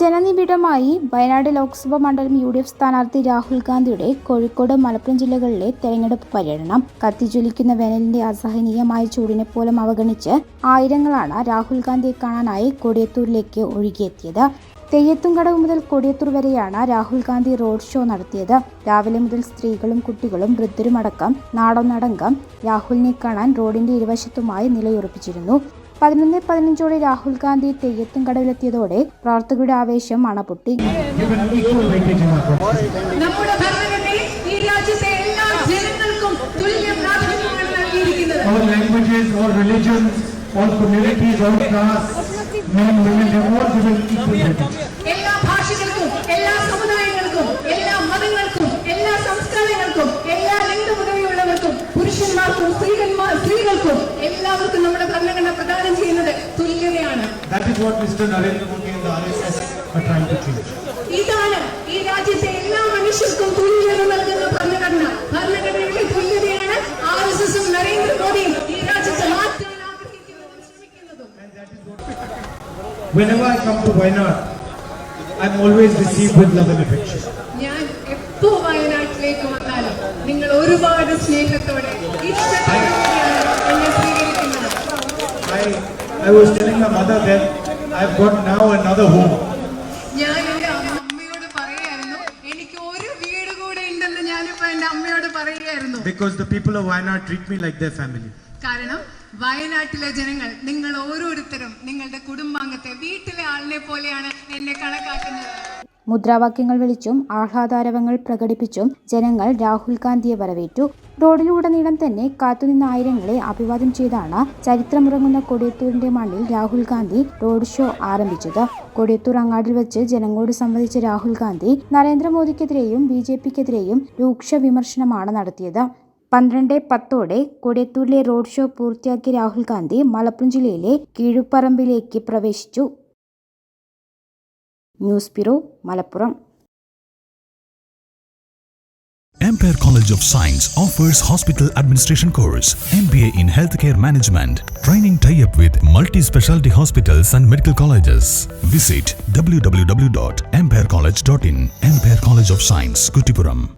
ജനനിബിഡമായി വയനാട് ലോക്സഭാ മണ്ഡലം U D F സ്ഥാനാർത്ഥി രാഹുൽ ഗാന്ധിയുടെ കോഴിക്കോട് മലപ്പുറം ജില്ലകളിലെ തെരഞ്ഞെടുപ്പ് പര്യടനം. കത്തിജ്വലിക്കുന്ന വേനലിന്റെ അസഹനീയമായ ചൂടിനെ പോലും അവഗണിച്ച് ആയിരങ്ങളാണ് രാഹുൽ ഗാന്ധിയെ കാണാനായി കൊടിയത്തൂരിലേക്ക് ഒഴുകിയെത്തിയത്. തെയ്യത്തുംകടവ് മുതൽ കൊടിയത്തൂർ വരെയാണ് രാഹുൽ ഗാന്ധി റോഡ് ഷോ നടത്തിയത്. രാവിലെ മുതൽ സ്ത്രീകളും കുട്ടികളും വൃദ്ധരുമടക്കം നാടൊന്നടങ്കം രാഹുലിനെ കാണാൻ റോഡിന്റെ ഇരുവശത്തുമായി നിലയുറപ്പിച്ചിരുന്നു. പതിനൊന്ന് പതിനഞ്ചോടെ രാഹുൽ ഗാന്ധി തെയ്യത്തും കടവിലെത്തിയതോടെ പ്രവർത്തകരുടെ ആവേശം അണപൊട്ടി. എല്ലാ ഭാഷകൾക്കും എല്ലാ സമുദായങ്ങൾക്കും എല്ലാ മതങ്ങൾക്കും എല്ലാ സംസ്കാരങ്ങൾക്കും എല്ലാ what Mr. Narendra Modi and the RSS are trying to change. ഇതാണ് ഈ രാജ്യത്തെ എല്ലാ മനുഷ്യർക്കും തുല്യത നൽകുന്ന ഭരണഘടന ഭരണഘടനയിലെ തുല്യതയാണ് ആർ എസ് എസും നരേന്ദ്രമോദിയും ഈ രാജ്യത്ത് മാറ്റാൻ ആഗ്രഹിക്കുന്നതും ശ്രമിക്കുന്നതും Whenever I come to Wayanad, I'm always received with love and affection. ഞാൻ എപ്പോ വയനാട്ടിലേക്ക് വന്നാലും നിങ്ങൾ ഒരുപാട് സ്നേഹത്തോടെ ഇഷ്ടത്തോടെയാണ് എന്നെ സ്വീകരിക്കുന്നത് I, I was telling my mother that I've got now another home. ഞാൻ എന്റെ അമ്മയോട് പറയായിരുന്നു എനിക്ക് ഒരു വീട് കൂടെ ഉണ്ടെന്ന് ഞാനിപ്പോ എന്റെ അമ്മയോട് പറയുകയായിരുന്നു Because the people of Wayanad treat me like their family. കാരണം വയനാട്ടിലെ ജനങ്ങൾ നിങ്ങൾ ഓരോരുത്തരും നിങ്ങളുടെ കുടുംബാംഗത്തെ വീട്ടിലെ ആളിനെ പോലെയാണ് എന്നെ കണക്കാക്കുന്നത് മുദ്രാവാക്യങ്ങൾ വിളിച്ചും ആഹ്ലാദാരവങ്ങൾ പ്രകടിപ്പിച്ചും ജനങ്ങൾ രാഹുൽ ഗാന്ധിയെ വരവേറ്റു. റോഡിലുടനീളം തന്നെ കാത്തുനിന്ന ആയിരങ്ങളെ അഭിവാദ്യം ചെയ്താണ് ചരിത്രമുറങ്ങുന്ന കൊടിയത്തൂരിന്റെ മണ്ണിൽ രാഹുൽ ഗാന്ധി റോഡ് ഷോ ആരംഭിച്ചത്. കൊടിയത്തൂർ അങ്ങാടിൽ വെച്ച് ജനങ്ങളോട് സംവദിച്ച രാഹുൽ ഗാന്ധി നരേന്ദ്രമോദിക്കെതിരെയും ബി ജെ പിക്കെതിരെയും രൂക്ഷ വിമർശനമാണ് നടത്തിയത്. പന്ത്രണ്ട് പത്തോടെ കൊടിയത്തൂരിലെ റോഡ് ഷോ പൂർത്തിയാക്കിയ രാഹുൽ ഗാന്ധി മലപ്പുറം ജില്ലയിലെ കീഴുപ്പറമ്പിലേക്ക് പ്രവേശിച്ചു. News bureau Malappuram Ampere College of Science offers hospital administration course, MBA in healthcare management, training tie-up with multi-specialty hospitals and medical colleges. Visit www.amperecollege.in. Ampere College of Science, Kutipuram.